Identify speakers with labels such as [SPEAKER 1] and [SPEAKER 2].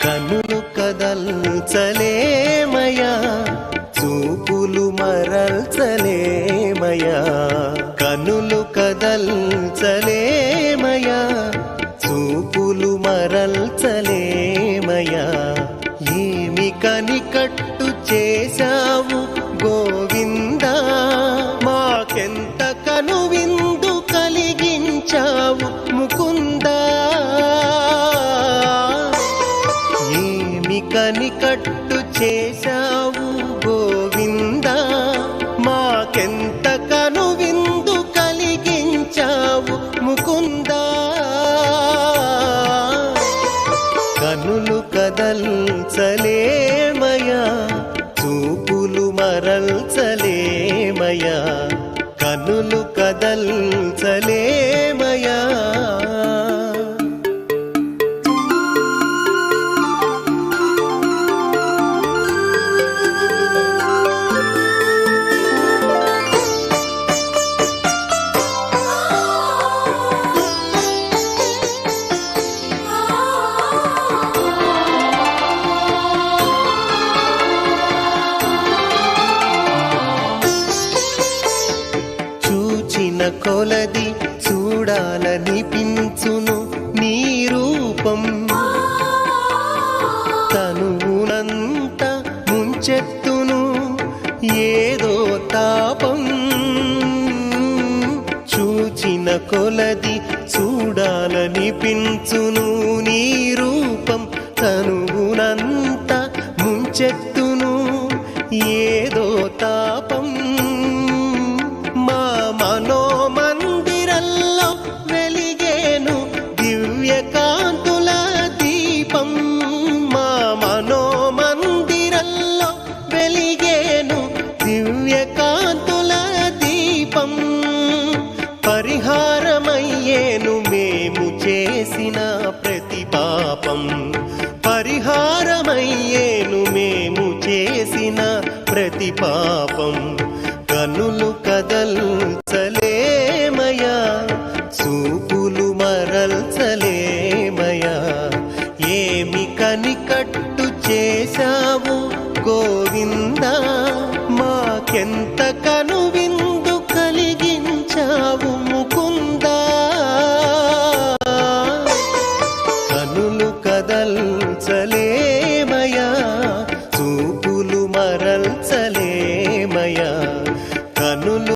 [SPEAKER 1] కన్నులు కదల్చలేమయా చూపులు మరల్చలేమయా కనులు కదల్చలేమయా చూపులు మరల్చలేమయా ఏమి కనికట్టు చేశావు గోవిందా? మాకెంత కనికట్టు చేశావు గోవింద. మాకెంత కనువిందు కలిగించావు ముకుందా. కనులు కదల్చలేమయా చూపులు మరల్చలేమయా కనులు కదల్చలే కొలది చూడాలనిపించును నీ రూపం. తనువునంత ముంచెత్తును ఏదో తాపం. చూచిన కొలది చూడాలనిపించును నీ రూపం. తనువునంత ముంచెత్తును ఏ చేసిన ప్రతి పాపం పరిహారమయ్యేను మేము చేసిన ప్రతి పాపం. కనులు కదల్చలేమయా చూపులు మరల్చలేమయా ఏమి కనికట్టు చేశావు గోవిందా మాకెంత కను